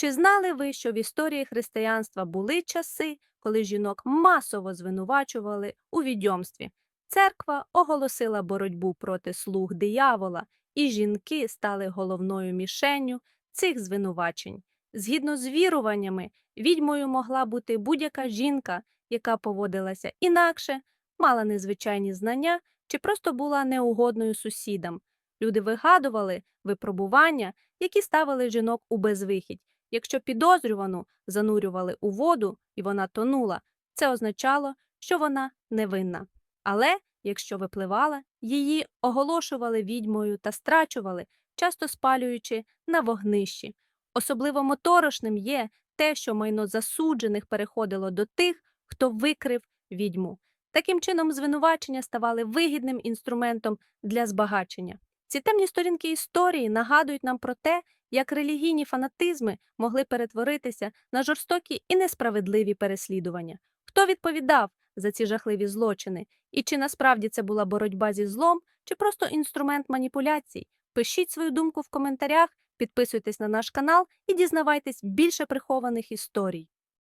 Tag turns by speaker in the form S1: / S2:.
S1: Чи знали ви, що в історії християнства були часи, коли жінок масово звинувачували у відьомстві? Церква оголосила боротьбу проти слуг диявола, і жінки стали головною мішенню цих звинувачень. Згідно з віруваннями, відьмою могла бути будь-яка жінка, яка поводилася інакше, мала незвичайні знання чи просто була неугодною сусідам. Люди вигадували випробування, які ставили жінок у безвихідь. Якщо підозрювану занурювали у воду і вона тонула, це означало, що вона невинна. Але якщо випливала, її оголошували відьмою та страчували, часто спалюючи на вогнищі. Особливо моторошним є те, що майно засуджених переходило до тих, хто викрив відьму. Таким чином, звинувачення ставали вигідним інструментом для збагачення. Ці темні сторінки історії нагадують нам про те, як релігійні фанатизми могли перетворитися на жорстокі і несправедливі переслідування. Хто відповідав за ці жахливі злочини? І чи насправді це була боротьба зі злом, чи просто інструмент маніпуляцій? Пишіть свою думку в коментарях, підписуйтесь на наш канал і дізнавайтесь більше прихованих історій.